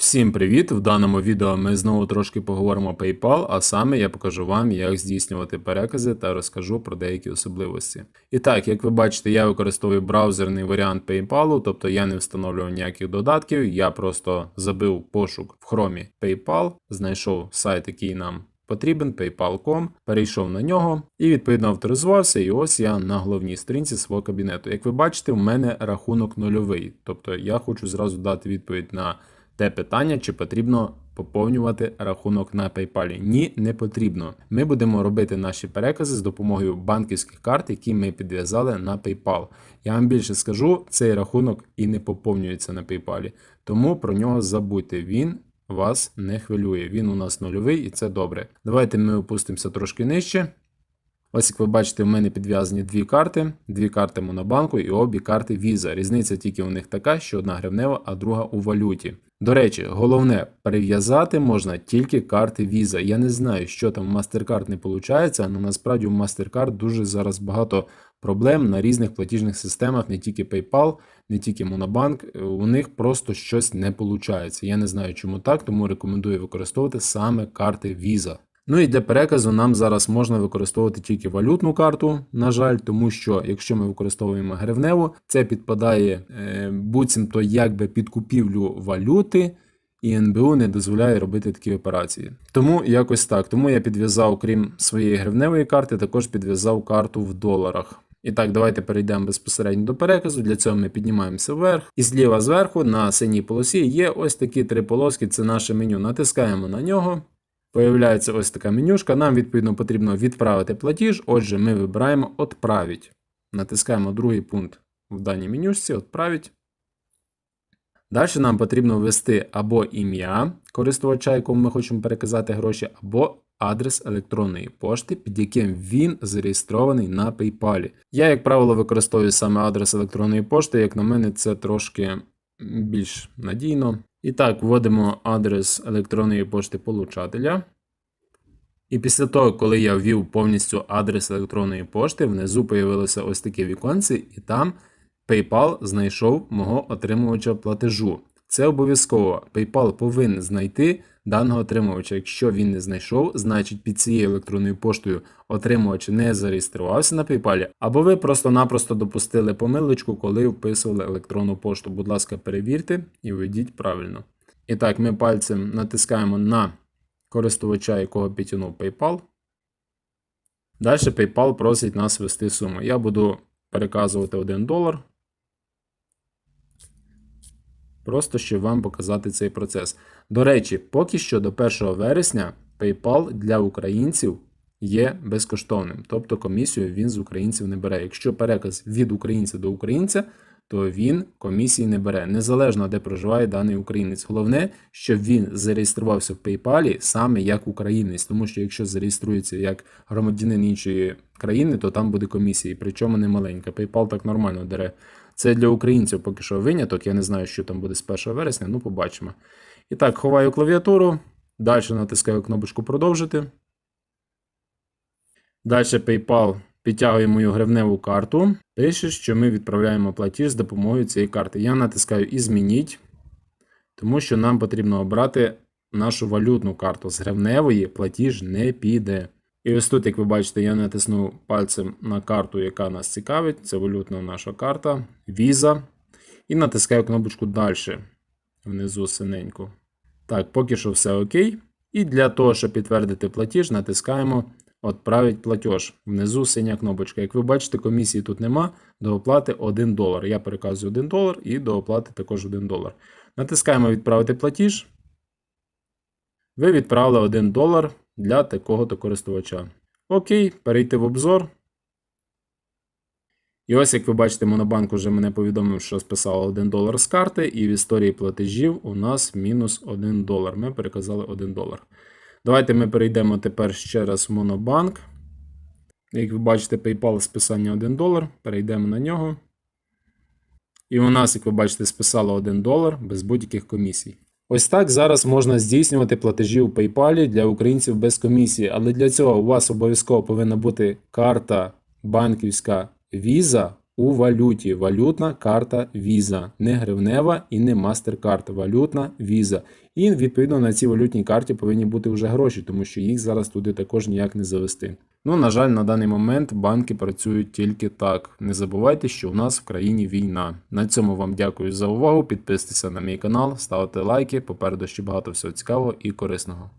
Всім привіт! В даному відео ми знову трошки поговоримо PayPal, а саме я покажу вам, як здійснювати перекази та розкажу про деякі особливості. І так, як ви бачите, я використовую браузерний варіант PayPal, тобто я не встановлював ніяких додатків, я просто забив пошук в хромі PayPal, знайшов сайт, який нам потрібен, paypal.com, перейшов на нього і відповідно авторизувався. І ось я на головній сторінці свого кабінету. Як ви бачите, в мене рахунок нульовий. Тобто я хочу зразу дати відповідь на те питання, чи потрібно поповнювати рахунок на PayPal. Ні, не потрібно. Ми будемо робити наші перекази з допомогою банківських карт, які ми підв'язали на PayPal. Я вам більше скажу, цей рахунок і не поповнюється на PayPal. Тому про нього забудьте. Він вас не хвилює. Він у нас нульовий і це добре. Давайте ми опустимося трошки нижче. Ось як ви бачите, в мене підв'язані дві карти, дві карти Монобанку і обі карти Visa. Різниця тільки у них така, що одна гривнева, а друга у валюті. До речі, головне, прив'язати можна тільки карти Visa. Я не знаю, що там в MasterCard не виходить, але насправді у MasterCard дуже зараз багато проблем на різних платіжних системах, не тільки PayPal, не тільки Monobank. У них просто щось не виходить. Я не знаю, чому так, тому рекомендую використовувати саме карти Visa. Ну і для переказу нам зараз можна використовувати тільки валютну карту, на жаль, тому що якщо ми використовуємо гривневу, це підпадає е, буцімто якби під купівлю валюти, і НБУ не дозволяє робити такі операції. Тому якось так. Тому я підв'язав, крім своєї гривневої карти, також підв'язав карту в доларах. І так, давайте перейдемо безпосередньо до переказу. Для цього ми піднімаємося вверх. І зліва зверху на синій полосі є ось такі три полоски. Це наше меню. Натискаємо на нього. Появляється ось така менюшка. Нам, відповідно, потрібно відправити платіж. Отже, ми вибираємо «Отправить». Натискаємо другий пункт в даній менюшці «Отправить». Далі нам потрібно ввести або ім'я користувача, якому ми хочемо переказати гроші, або адрес електронної пошти, під яким він зареєстрований на PayPal. Я, як правило, використовую саме адрес електронної пошти, як на мене, це трошки більш надійно. І так, вводимо адрес електронної пошти получателя. І після того, коли я ввів повністю адрес електронної пошти, внизу появилося ось таке віконце, і там PayPal знайшов мого отримувача платежу. Це обов'язково. PayPal повинен знайти даного отримувача. Якщо він не знайшов, значить під цією електронною поштою отримувач не зареєструвався на PayPal, або ви просто-напросто допустили помилочку, коли вписували електронну пошту. Будь ласка, перевірте і введіть правильно. І так, ми пальцем натискаємо на користувача, якого підтягнув PayPal. Далі PayPal просить нас ввести суму. Я буду переказувати 1 долар. Просто щоб вам показати цей процес. До речі, поки що до 1 вересня PayPal для українців є безкоштовним. Тобто комісію він з українців не бере. Якщо переказ від українця до українця, то він комісії не бере, незалежно де проживає даний українець. Головне, щоб він зареєструвався в PayPal саме як українець, тому що якщо зареєструється як громадянин іншої країни, то там буде комісія, причому не маленька. PayPal так нормально дере. Це для українців поки що виняток. Я не знаю, що там буде з 1 вересня, ну побачимо. І так, ховаю клавіатуру. Далі натискаю кнопочку продовжити. Далі PayPal підтягує мою гривневу карту. Пише, що ми відправляємо платіж з допомогою цієї карти. Я натискаю і змініть, тому що нам потрібно обрати нашу валютну карту. З гривневої платіж не піде. І ось тут, як ви бачите, я натиснув пальцем на карту, яка нас цікавить. Це валютна наша карта, Visa. І натискаю кнопочку далі. Внизу синеньку. Так, поки що все окей. І для того, щоб підтвердити платіж, натискаємо Отправить платеж. Внизу синя кнопочка. Як ви бачите, комісії тут нема. До оплати 1 долар. Я переказую 1 долар і до оплати також 1 долар. Натискаємо Відправити платіж. Ви відправили 1 долар для такого-то користувача. Окей, перейти в обзор. І ось, як ви бачите, Монобанк уже мене повідомив, що списало 1 долар з карти, і в історії платежів у нас мінус 1 долар. Ми переказали 1 долар. Давайте ми перейдемо тепер ще раз в Монобанк. Як ви бачите, PayPal списання 1 долар. Перейдемо на нього. І у нас, як ви бачите, списало 1 долар без будь-яких комісій. Ось так зараз можна здійснювати платежі у PayPal для українців без комісії, але для цього у вас обов'язково повинна бути карта банківська Visa у валюті. Валютна карта Visa. Не гривнева і не MasterCard. Валютна Visa. І відповідно на цій валютній карті повинні бути вже гроші, тому що їх зараз туди також ніяк не завести. Ну, на жаль, на даний момент банки працюють тільки так. Не забувайте, що у нас в країні війна. На цьому вам дякую за увагу. Підписуйтеся на мій канал, ставте лайки. Попереду ще багато всього цікавого і корисного.